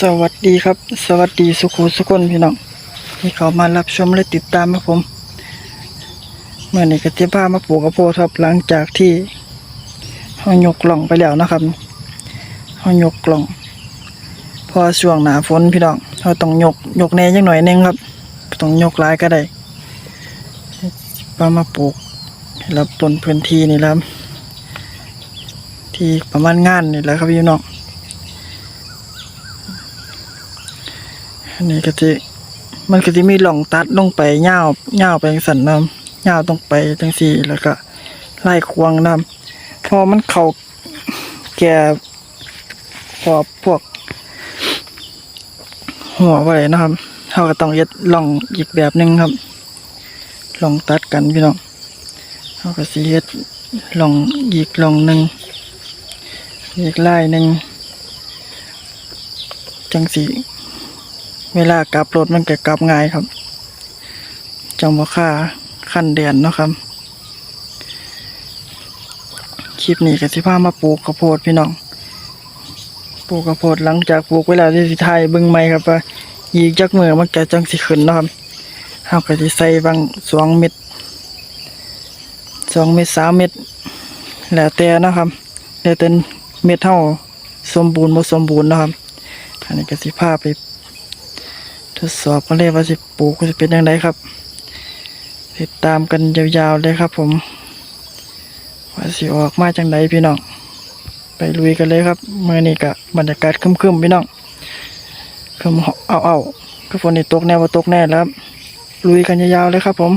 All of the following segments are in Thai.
สวัสดีครับ สวัสดีสุขุสุคนพี่น้องที่เขามารับชมและติดตามครับผมเมื่อนี้ก็จะพามาปลูกกระโพดครับหลังจากที่เขายกกล่องไปแล้วนะครับเขายกกล่อง พอช่วงหนาฝนพี่น้องเราต้องยกยกแน่ยังหน่อยนึงครับต้องยกหลายก็ได้พามาปลูกให้รับต้นพื้นที่นี่แล้วที่ประมาณงานนี่แหละครับพี่น้อง นนี้ก็จะมันก็จะมีหล่องตัดลงไปยาวๆาไปจังสันน้ำยาตรงไปจังสี่แล้วก็ไล่ควงน้ำพอมันเขาแก่พอพวก หัวไว้นะครับเราก็ต้องเย็ดหล่องอีกแบบหนึ่งครับหล่องตัดกันพี่น้องเราก็สีเฮ็ดหล่องอีกหล่องหนึ่งอีกไลายหนึ่งจังสี เวลากลับรถมันก็กลับง่ายครับ จังบ่ค่าขั้นเดือนเนาะครับ คลิปนี้ก็สิพามาปลูกข้าวโพดพี่น้อง ปลูกข้าวโพดหลังจากปลูกไว้แล้วที่สิไทยเบิ่งใหม่ครับว่าอีกจักมือมันก็จังสิขึ้นเนาะครับเฮาก็สิใส่บางสองเม็ดสองเม็ดสามเม็ดแล้วแต่นะครับแล้วแต่เม็ดเฮาสมบูรณ์บ่สมบูรณ์นะครับอันนี้ก็สิพาไป ทดสอบกันเลยว่าสิปลูกจะเป็นยังไงครับ ติดตามกันยาวๆเลยครับ ผมว่าสิออกมาจังไดพี่น้องไปลุยกันเลยครับเมื่อนี้กับรรยากาศคึมๆพี่น้องคึมเอาเอาๆก็ฝนนี่ตกแน่ว่าตกแน่แล้วครับลุยกันยาวๆเลยครับ ผม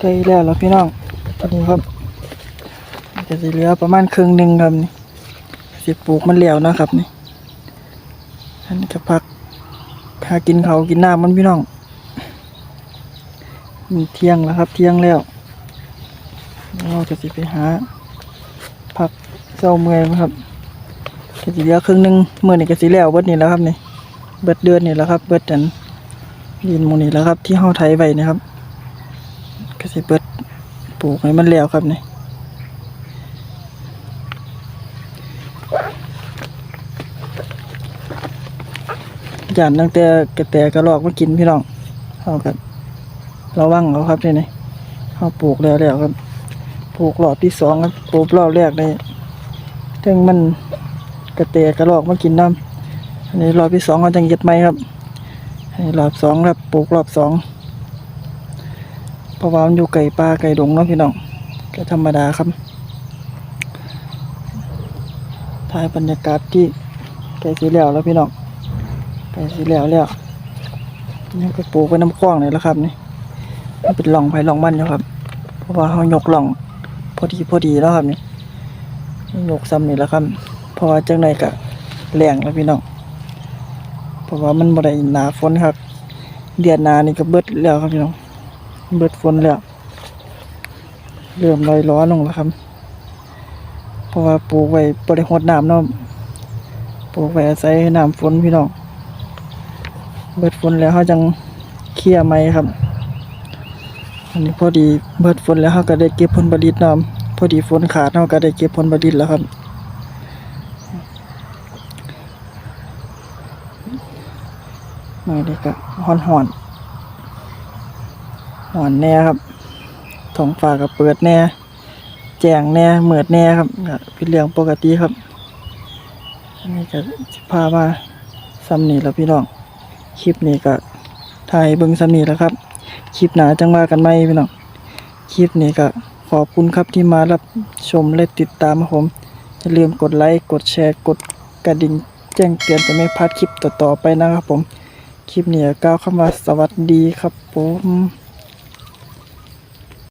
ใกล้แล้วแล้วพี่น้องตอนนี้ครับจะสิเหลือประมาณครึ่งหนึ่งครับนี่สิปลูกมันแล้วนะครับนี่อันนี้จะพักหากินเขากินน้ำมันพี่น้องมีเที่ยงแล้วครับ เที่ยงแล้ว เราจะสิไปหาพักเศ้าเมื่อยครับก็สิเหลือครึ่งหนึ่งเมื้อนี้ก็สิแล้วเบิดนี่แล้วครับนี่เบิดเดือนนี่แล้วครับ เบิดอันดินมูนี้แล้วครับ ที่เฮาไถไว้นะครับ ก็สิเบิดปลูกให้มันแล้วครับนี่ย่านตั้งแต่กระแตกระรอกมากินพี่น้องเฮาก็ระวังเอาครับนี่นี่เฮาปลูกแล้วแล้วครับปลูกรอบที่สองครับปลูกรอบแรกได้ถึงมันกระเตกระรอกมากินน้ำอันนี้รอบที่สองเขาจังเย็ดไหมครับอันนี้รอบสองครับปลูกรอบสอง เพราะว่ามันอยู่ไก่ป่าไก่ดงเนาะพี่น้องก็ธรรมดาครับถ่ายบรรยากาศที่ไก่สีแล้วแล้วพี่น้องไก่สีแล้วแล้วนี่ก็ปลูกไปน้ำคว้างเลยแล้วครับนี่มันเป็นหล่องไผ่หล่องมันอยู่ครับ เพราะว่าเขายกหล่อง พอดีพอดีแล้วครับนี่ยกซ้ำนี่แล้วครับ เพราะว่าจังไดกะแรงแล้วพี่น้องเพราะว่ามันบ่ได้หนาฝนครับ เดือนนานี่ก็เบิดแล้วครับพี่น้อง เบิดฝนแล้ว เริ่มลอยล้อลงแล้วครับ เพราะว่าปลูกไว้บ่ได้หดน้ำเนาะปลูกไว้อาศัยน้ำฝนพี่น้องเบิดฝนแล้วเขาจังเคลียไหมครับ อันนี้พอดีเบิดฝนแล้วเขาก็ได้เก็บผลผลิตน้ำพอดีฝนขาดเขาก็ได้เก็บผลผลิตแล้วครับนี่ก็ห่อนห่อน ห่อนแน่ครับท้องฟ้าก็เปิดแน่ แจ้งแน่เหมือดแน่ครับเป็นเรื่องปกติครับ อันนี้ก็พามาซ้ำนี่แล้วพี่น้อง คลิปนี้ก็ถ่ายเบิ่งซ้ำนี่แล้วครับ คลิปหนาจังว่ากันไหมพี่น้อง คลิปนี้ก็ขอบคุณครับที่มารับชมและติดตามผมอย่าลืมกดไลค์ กดแชร์ กดกระดิ่งแจ้งเตือนจะไม่พลาดคลิปต่อๆไปนะครับผม คลิปนี้ก็กล่าวคำว่าสวัสดีครับผม